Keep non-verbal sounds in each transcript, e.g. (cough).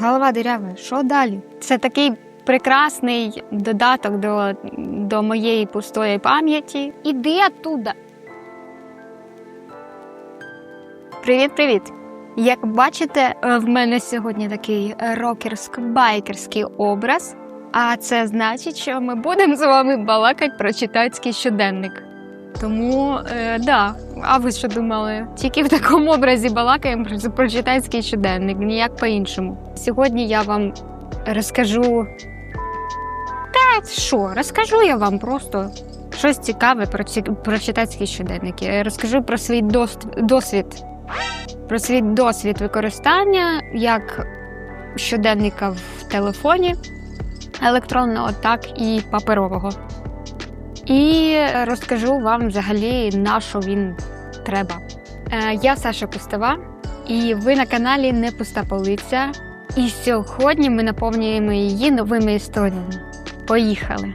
Голова дирява. Що далі? Це такий прекрасний додаток до, до моєї пустої пам'яті. Іди оттуда. Привіт-привіт! Як бачите, в мене сьогодні такий рокерсько-байкерський образ. А це значить, що ми будемо з вами балакати про читацький щоденник. Тому, е, да, а ви що думали? Тільки в такому образі балакаємо про, читацький щоденник, ніяк по-іншому. Сьогодні я вам розкажу. Та що, розкажу я вам просто щось цікаве про, ці, про читацький щоденник. Я розкажу про свій досвід, досвід, про свій досвід використання як щоденника в телефоні електронного, так і паперового. І розкажу вам взагалі, на що він треба. Е, Я Саша Пустова, і ви на каналі Не Пуста Полиця. І сьогодні ми наповнюємо її новими історіями. Поїхали!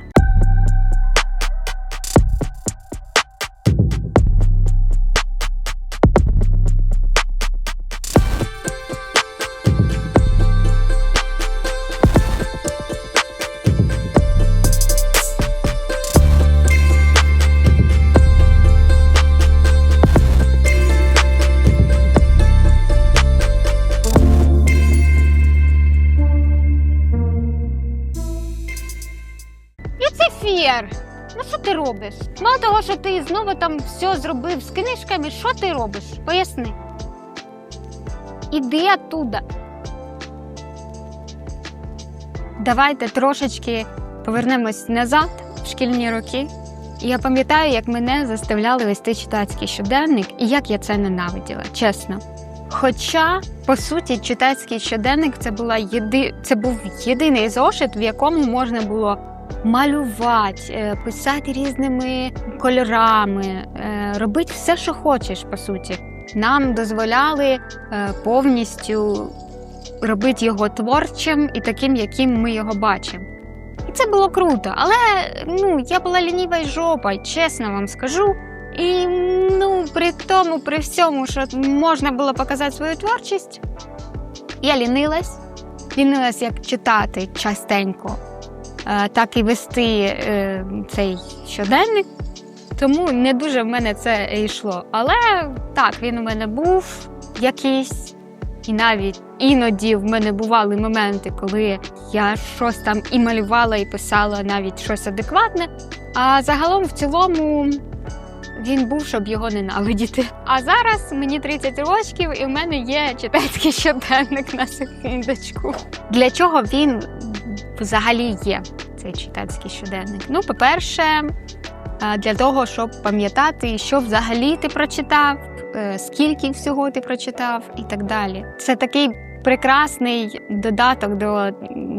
Люцифер! Ну що ти робиш? Мало того, що ти знову там все зробив з книжками, що ти робиш? Поясни. Іди оттуда. Давайте трошечки повернемось назад в шкільні роки. Я пам'ятаю, як мене заставляли вести читацький щоденник, і як я це ненавиділа, чесно. Хоча, по суті, читацький щоденник це була єди... це був єдиний зошит, в якому можна було малювати, е, писати різними кольорами, е, робити все, що хочеш, по суті. Нам дозволяли е, повністю робити його творчим і таким, яким ми його бачимо. І це було круто, але ну, я була лініва й жопа, чесно вам скажу. І ну, при тому, при всьому, що можна було показати свою творчість, я лінилась. Лінилась як читати частенько, так і вести е, цей щоденник. Тому не дуже в мене це йшло. Але так, він у мене був якийсь, і навіть іноді в мене бували моменти, коли я щось там і малювала, і писала навіть щось адекватне. А загалом в цілому він був, щоб його ненавидіти. А зараз мені 30 років, і в мене є читацький щоденник на секундочку. Для чого він взагалі є, цей читацький щоденник? Ну, по-перше, е, для того, щоб пам'ятати, що взагалі ти прочитав, е, скільки всього ти прочитав, і так далі. Це такий прекрасний додаток до,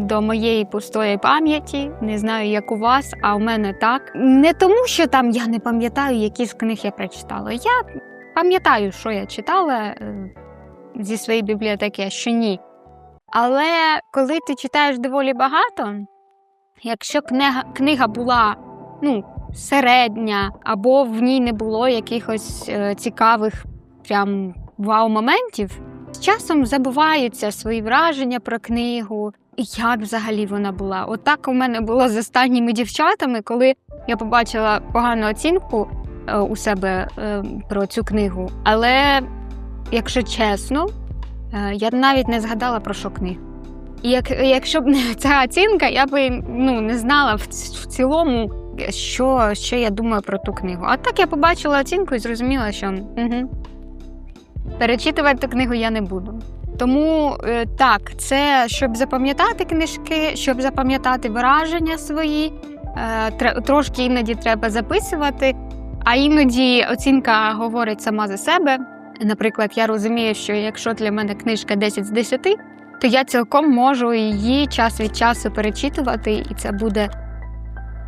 до моєї пустої пам'яті. Не знаю, як у вас, а у мене так. Не тому, що там я не пам'ятаю, які з книг я прочитала. Я пам'ятаю, що я читала е, зі своєї бібліотеки, а що ні. Але коли ти читаєш доволі багато, якщо книга, книга була ну, середня, або в ній не було якихось е, цікавих прям вау-моментів, з часом забуваються свої враження про книгу, і як взагалі вона була. Отак у мене було з останніми дівчатами, коли я побачила погану оцінку е, у себе е, про цю книгу. Але, якщо чесно, я навіть не згадала про що книга. І як, якщо б не (laughs) ця оцінка, я би ну, не знала в, в цілому, що, що я думаю про ту книгу. А так я побачила оцінку і зрозуміла, що угу, перечитувати ту книгу я не буду. Тому е, так, це щоб запам'ятати книжки, щоб запам'ятати враження свої, е, трошки іноді треба записувати, а іноді оцінка говорить сама за себе. Наприклад, я розумію, що якщо для мене книжка 10 з 10, то я цілком можу її час від часу перечитувати, і це буде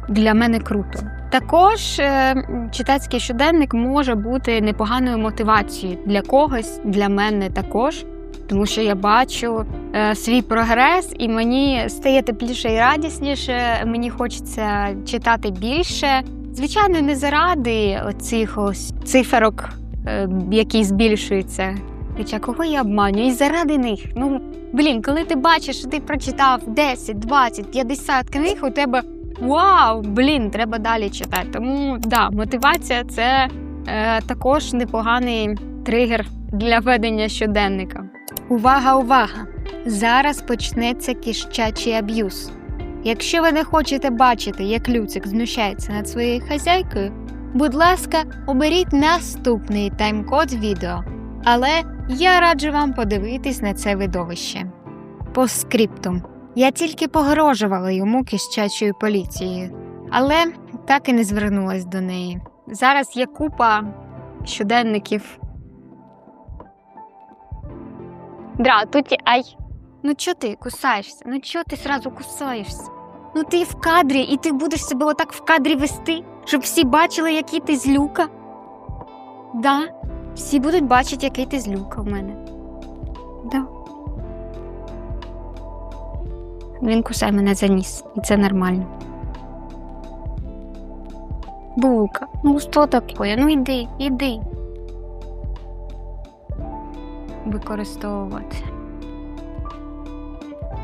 для мене круто. Також е, читацький щоденник може бути непоганою мотивацією для когось, для мене також. Тому що я бачу е, свій прогрес, і мені стає тепліше і радісніше. Мені хочеться читати більше. Звичайно, не заради оцих ось циферок, е, які збільшуються. Хоча кого я обманюю? І заради них. Ну Блін, коли ти бачиш, що ти прочитав 10, 20, 50 книг, у тебе вау, блін, треба далі читати. Тому да, мотивація це е, також непоганий тригер для ведення щоденника. Увага, увага! Зараз почнеться кіщачий аб'юз. Якщо ви не хочете бачити, як Люцик знущається над своєю хазяйкою, будь ласка, оберіть наступний тайм-код відео. Але я раджу вам подивитись на це видовище. По скриптум. Я тільки погрожувала йому кіщачою поліцією, але так і не звернулась до неї. Зараз є купа щоденників. Дра, тут ай. Ну чо ти кусаєшся? Ну чо ти сразу кусаєшся? Ну ти в кадрі, і ти будеш себе отак в кадрі вести, щоб всі бачили, який ти злюка. Да, всі будуть бачити, який ти злюка в мене. Да. Він кусає мене за ніс, і це нормально. Булка, ну що таке? Ну йди, іди. Використовувати.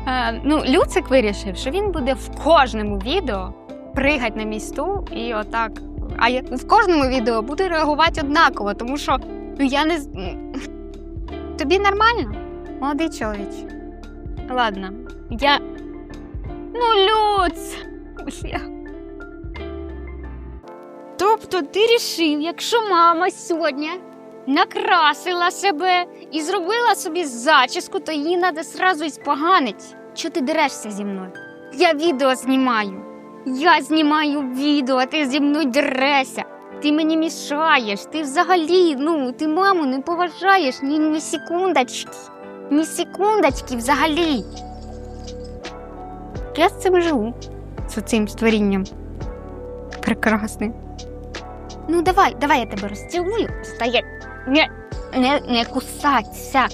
Е, ну, Люцик вирішив, що він буде в кожному відео пригати на мій стул і отак. А я в кожному відео буде реагувати однаково, тому що ну я не тобі нормально? Молодий чоловіч. Ладно, я. Ну, Люц! Тобто ти рішив, якщо мама сьогодні накрасила себе і зробила собі зачіску, то її треба сразу іспоганить. Чого ти дерешся зі мною? Я відео знімаю. Я знімаю відео, а ти зі мною дерешся. Ти мені мішаєш, ти взагалі, ну, ти маму не поважаєш ні, ні секундочки. Ні секундочки взагалі. Я з цим живу, з цим створінням. Прекрасним. Ну, давай, давай я тебе розцілую. Стоять. Не, не, не кусаться.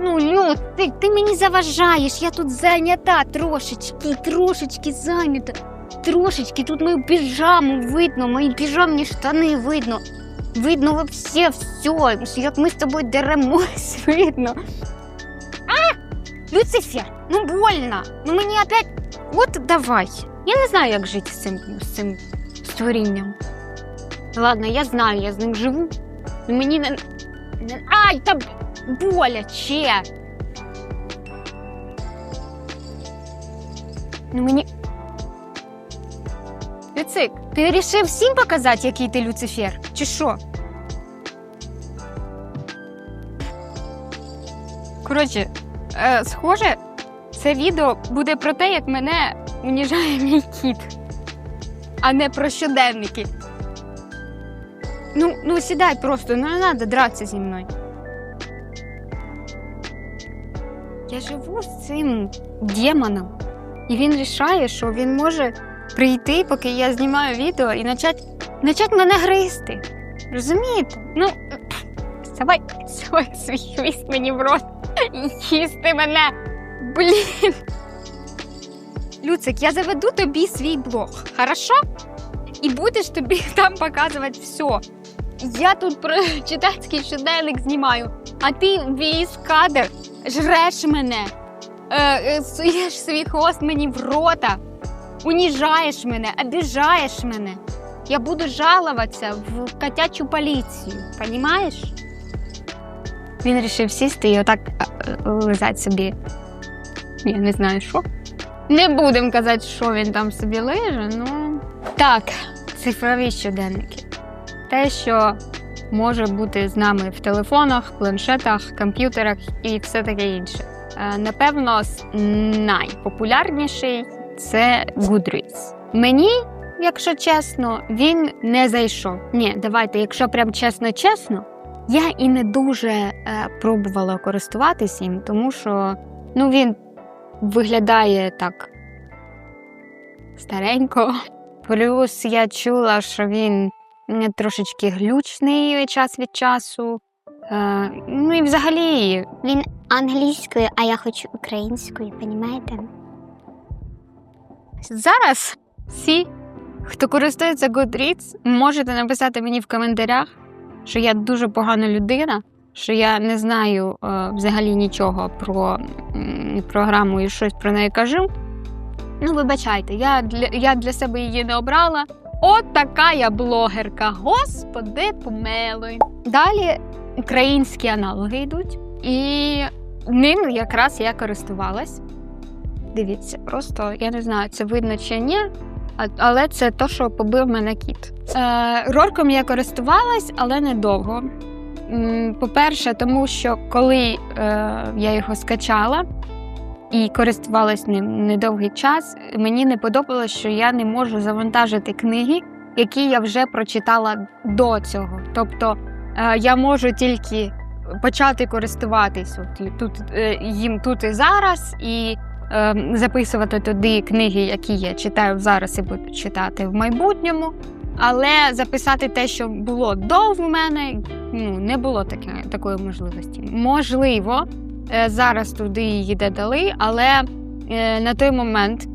Ну, Люд, ти, ти мені заважаєш, я тут зайнята трошечки, трошечки зайнята. Трошечки тут мою піжаму видно, мої піжамні штани видно. Видно вообще все, як ми з тобою деремось, (laughs) видно. А! Люцифер, ну больно. Ну мені опять. От давай. Я не знаю, як жити з цим, з цим створінням. Ладно, я знаю, я з ним живу. Ну, Мені не. Ай, та б- боляче. Ну мені. Люцик, ти вирішив всім показати, який ти Люцифер? Чи що? Коротше, е, схоже, це відео буде про те, як мене уніжає мій кіт, а не про щоденники. Ну, ну сідай просто, ну не треба дратися зі мною. Я живу з цим демоном, і він рішає, що він може прийти, поки я знімаю відео, і почати начать мене гризти. Розумієте? Ну, давай, давай свій хвіст мені в рот і їсти мене. Блін. Люцик, я заведу тобі свій блог, хорошо? І будеш тобі (laughs) там показувати все. Я тут про читацький щоденник знімаю, а ти весь кадр жреш мене, е, е, суєш свій хвост мені в рота, уніжаєш мене, обіжаєш мене. Я буду жалуватися в котячу поліцію, понімаєш? Він вирішив сісти і отак е, е, лизати собі. Я не знаю що. Не будемо казати, що він там собі лиже, ну. Так, цифрові щоденники. Те, що може бути з нами в телефонах, планшетах, комп'ютерах і все таке інше. Е, Напевно, найпопулярніший це Goodreads. Мені, якщо чесно, він не зайшов. Ні, давайте, якщо прям чесно-чесно, я і не дуже е, пробувала користуватися їм, тому що ну, він виглядає так старенько. Плюс я чула, що він трошечки глючний час від часу. Е, ну і взагалі, Він англійською, а я хочу українською, понімаєте? Зараз всі, хто користується Goodreads, можете написати мені в коментарях, що я дуже погана людина, що я не знаю е, взагалі нічого про м, програму і щось про неї кажу. Ну, вибачайте, я для, я для себе її не обрала. От така я блогерка. Господи, помилуй. Далі українські аналоги йдуть, і ним якраз я користувалась. Дивіться, просто я не знаю, це видно чи ні, але це то, що побив мене кіт. Е, рорком я користувалась, але недовго. По-перше, тому що коли е, я його скачала і користувалась ним недовгий час, мені не подобалось, що я не можу завантажити книги, які я вже прочитала до цього. Тобто е, я можу тільки почати користуватись от, тут, їм тут і зараз, і записувати туди книги, які я читаю зараз і буду читати в майбутньому. Але записати те, що було до в мене, ну не було таке, такої можливості. Можливо, е, зараз туди її додали, але е, на той момент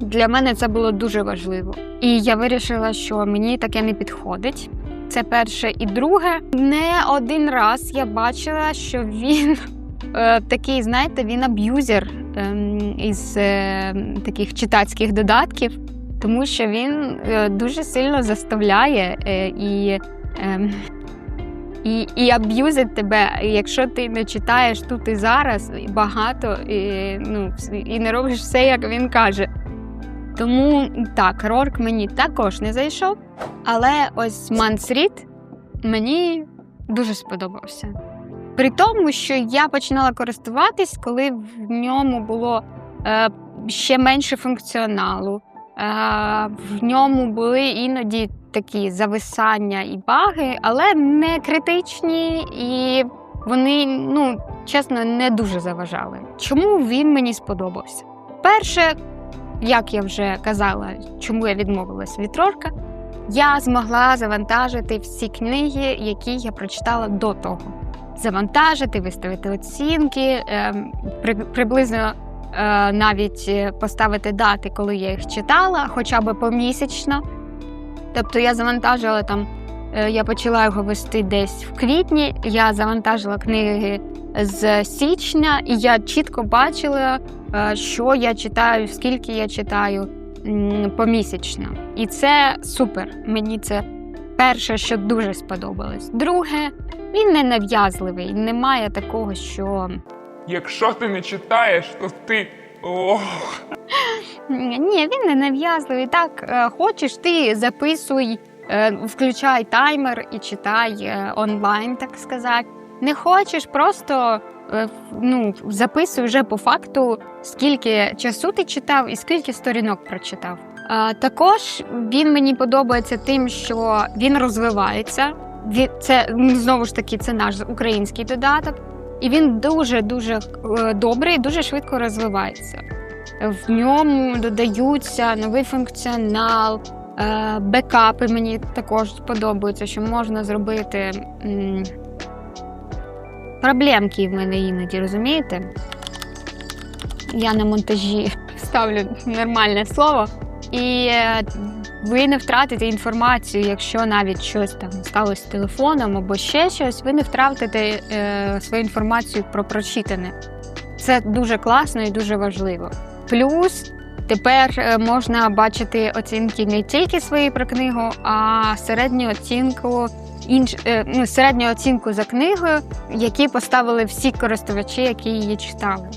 для мене це було дуже важливо. І я вирішила, що мені таке не підходить. Це перше. І друге, не один раз я бачила, що він такий, знаєте, він аб'юзер ем, із е, таких читацьких додатків, тому що він е, дуже сильно заставляє е, і. ем, і, і аб'юзить тебе, якщо ти не читаєш тут і зараз багато, і, ну, і не робиш все, як він каже. Тому так, Рорк мені також не зайшов. Але ось Мансрід мені дуже сподобався. При тому, що я починала користуватись, коли в ньому було е, ще менше функціоналу. Е, в ньому були іноді такі зависання і баги, але не критичні, і вони, ну, чесно, не дуже заважали. Чому він мені сподобався? Перше, як я вже казала, чому я відмовилась від Рорка, я змогла завантажити всі книги, які я прочитала до того. Завантажити, виставити оцінки, ем, при, приблизно е, навіть е, поставити дати, коли я їх читала, хоча б помісячно. Тобто я завантажила там, е, я почала його вести десь в квітні, я завантажила книги з січня, і я чітко бачила, що я читаю, скільки я читаю помісячно. І це супер. Мені це перше, що дуже сподобалось. Друге, він не нав'язливий, немає такого, що Якщо ти не читаєш, то ти. Ох. Ні, він не нав'язливий. Так, е, хочеш, ти записуй, е, включай таймер і читай е, онлайн, так сказати. Не хочеш, просто ну, записуй вже по факту, скільки часу ти читав і скільки сторінок прочитав. Також він мені подобається тим, що він розвивається. Це ну, знову ж таки це наш український додаток, і він дуже дуже е, добрий, дуже швидко розвивається. В ньому додаються новий функціонал, е, бекапи мені також подобаються, що можна зробити. Проблемки в мене іноді, розумієте? Я на монтажі (laughs) ставлю нормальне слово. І е, ви не втратите інформацію, якщо навіть щось там сталося з телефоном або ще щось, ви не втратите е, свою інформацію про прочитане. Це дуже класно і дуже важливо. Плюс тепер е, можна бачити оцінки не тільки свої про книгу, а середню оцінку інш, е, ну, середню оцінку за книгою, які поставили всі користувачі, які її читали.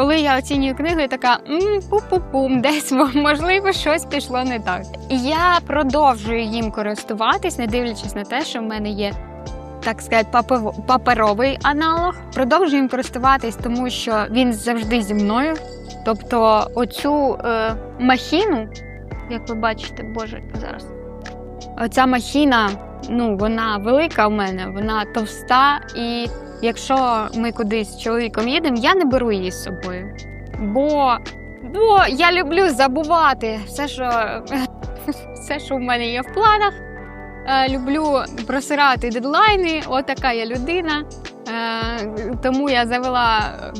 Коли я оцінюю книгу, я така «М, пу-пу-пум, (laughs) десь можливо щось пішло не так. І я продовжую їм користуватись, не дивлячись на те, що в мене є. Так сказати, паперовий аналог. Продовжую їм користуватись, тому що він завжди зі мною. Тобто, оцю е, махіну, як ви бачите, боже, зараз. Оця махіна, ну, вона велика в мене, вона товста, і якщо ми кудись з чоловіком їдемо, я не беру її з собою. Бо, бо я люблю забувати все, що, (laughs) все, що в мене є в планах. Е, люблю просирати дедлайни, отака я людина. Е, тому я завела е,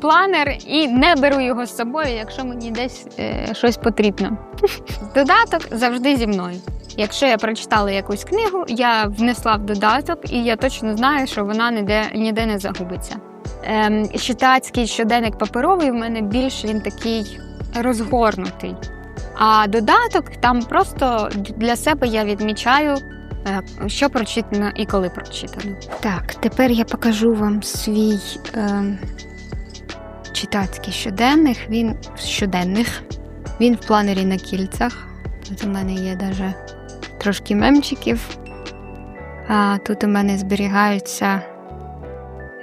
планер і не беру його з собою, якщо мені десь щось потрібно. (laughs) Додаток завжди зі мною. Якщо я прочитала якусь книгу, я внесла в додаток, і я точно знаю, що вона ніде, ніде не загубиться. Ем, читацький щоденник паперовий в мене більш він такий розгорнутий. А додаток там просто для себе я відмічаю, е, що прочитано і коли прочитано. Так, тепер я покажу вам свій е, читацький щоденник. Він щоденник. Він в планері на кільцях. Тут у мене є даже трошки мемчиків. А тут у мене зберігаються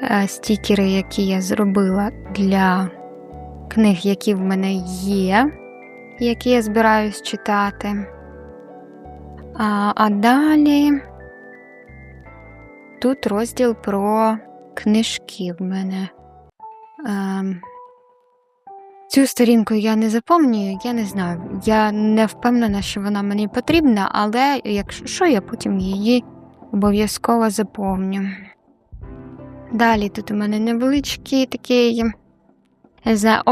е, стікери, які я зробила для книг, які в мене є, які я збираюсь читати. А, а далі тут розділ про книжки в мене. Цю сторінку я не заповнюю, я не знаю. Я не впевнена, що вона мені потрібна, але якщо що, я потім її обов'язково заповню. Далі тут у мене невеличкий такий за.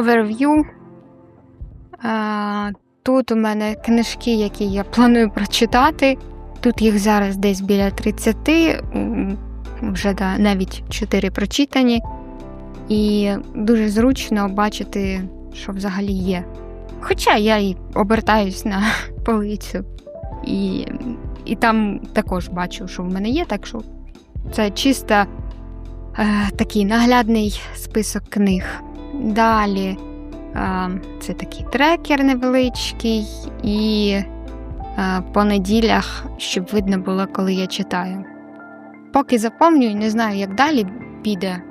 А, тут у мене книжки, які я планую прочитати. Тут їх зараз десь біля 30, вже да, навіть 4 прочитані. І дуже зручно бачити, що взагалі є. Хоча я і обертаюсь на (laughs) полицю, і, і там також бачу, що в мене є, так що це чисто е, такий наглядний список книг. Далі е, це такий трекер невеличкий, і е, по неділях, щоб видно було, коли я читаю. Поки заповнюю, не знаю, як далі піде.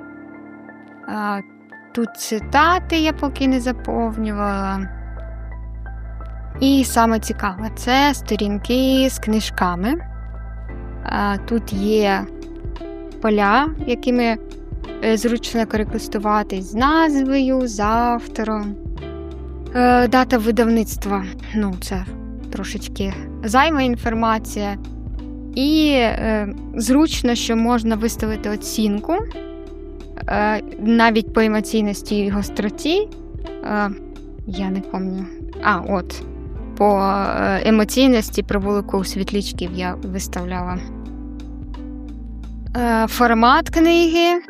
Тут цитати я поки не заповнювала. І саме цікаве це сторінки з книжками. Тут є поля, якими е, зручно користуватись з назвою, з автором. Е, Дата видавництва. Ну, це трошечки займа інформація. І е, зручно, що можна виставити оцінку навіть по емоційності і гостроті. Е, я не пам'ятаю. А, от. По е, емоційності провулику світлічків я виставляла. Е, формат книги.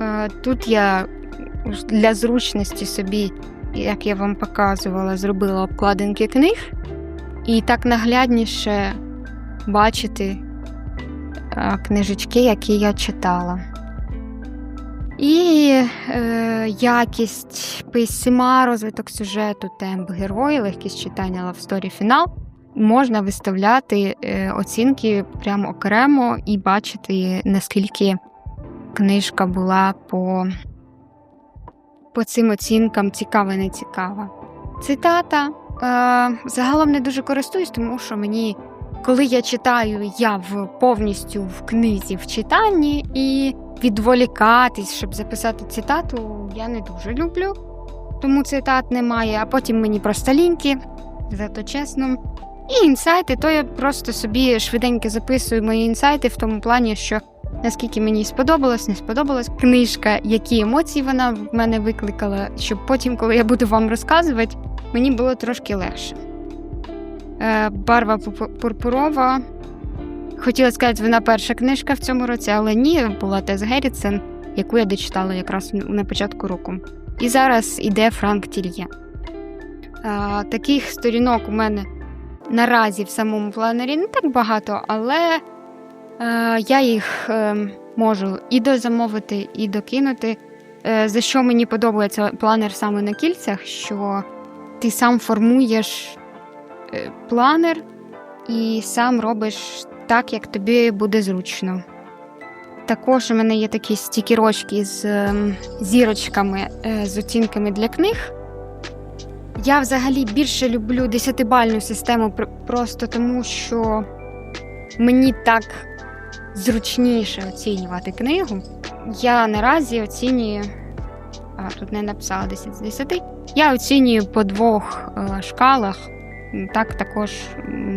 Е, тут я для зручності собі, як я вам показувала, зробила обкладинки книг. І так наглядніше бачити е, книжечки, які я читала. І е, якість письма, розвиток сюжету, темп герої, легкість читання лавсторі фінал можна виставляти е, оцінки прямо окремо і бачити, наскільки книжка була по, по цим оцінкам цікава, не цікава. Цитата. Е, загалом не дуже користуюсь, тому що мені, коли я читаю, я в повністю в книзі в читанні і відволікатись, щоб записати цитату, я не дуже люблю. Тому цитат немає, а потім мені просто лінки, зато чесно. І інсайти, то я просто собі швиденько записую мої інсайти в тому плані, що наскільки мені сподобалось, не сподобалась книжка, які емоції вона в мене викликала, щоб потім, коли я буду вам розказувати, мені було трошки легше. Е, барва пу- пурпурова. Хотіла сказати, вона перша книжка в цьому році, але ні, була Тес Геррітсен, яку я дочитала якраз на початку року. І зараз іде Франк Тільє. Таких сторінок у мене наразі в самому планері не так багато, але е, я їх е, можу і дозамовити, і докинути. Е, за що мені подобається планер саме на кільцях, що ти сам формуєш е, планер і сам робиш так, як тобі буде зручно. Також у мене є такі стікерочки з ем, зірочками е, з оцінками для книг. Я взагалі більше люблю десятибальну систему просто тому, що мені так зручніше оцінювати книгу. Я наразі оцінюю, а тут не написала 10 з 10, я оцінюю по двох е, шкалах. Так також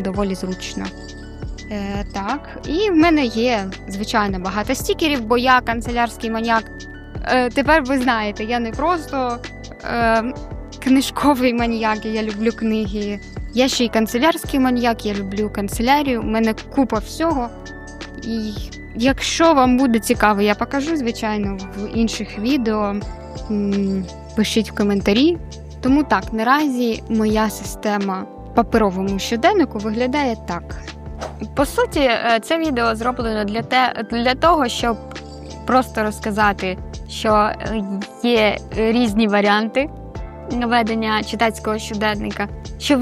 доволі зручно. Е, так, і в мене є, звичайно, багато стікерів, бо я канцелярський маніяк. Е, тепер ви знаєте, я не просто е, книжковий маніяк, я люблю книги. Я ще й канцелярський маніяк, я люблю канцелярію. У мене купа всього. І якщо вам буде цікаво, я покажу, звичайно, в інших відео. Пишіть в коментарі. Тому так, наразі моя система паперовому щоденнику виглядає так. По суті, е, це відео зроблено для, те, для того, щоб просто розказати, що е, є різні варіанти ведення читацького щоденника, щоб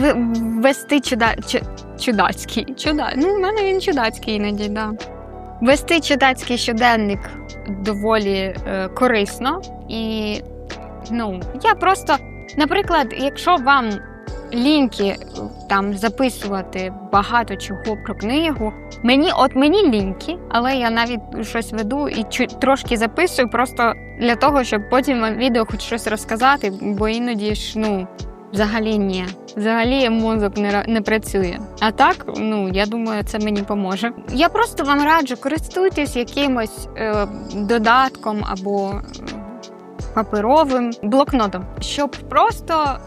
ввести чуда, чу- чудацький. Чуда, ну, в мене він чудацький іноді, да. Вести читацький щоденник доволі е, корисно. І ну, я просто, наприклад, якщо вам ліньки там записувати багато чого про книгу. Мені, от мені ліньки, але я навіть щось веду і чу- трошки записую, просто для того, щоб потім вам відео хоч щось розказати, бо іноді ж ну. Взагалі ні. Взагалі мозок не, не працює. А так, ну я думаю, це мені поможе. Я просто вам раджу користуйтесь якимось е, додатком або е, паперовим блокнотом, щоб просто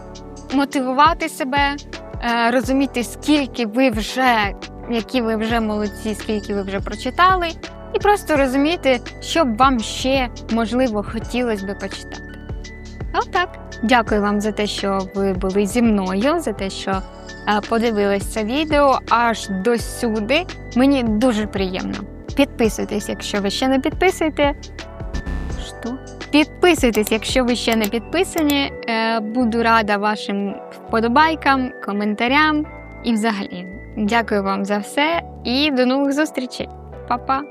мотивувати себе, е, розуміти, скільки ви вже, які ви вже молодці, скільки ви вже прочитали, і просто розуміти, що б вам ще можливо хотілося би почитати. Отак. Дякую вам за те, що ви були зі мною, за те, що е, подивились це відео аж до сюди. Мені дуже приємно. Підписуйтесь, якщо ви ще не підписуєте. Що? Підписуйтесь, якщо ви ще не підписані. Е, Буду рада вашим вподобайкам, коментарям і взагалі. Дякую вам за все і до нових зустрічей. Па-па!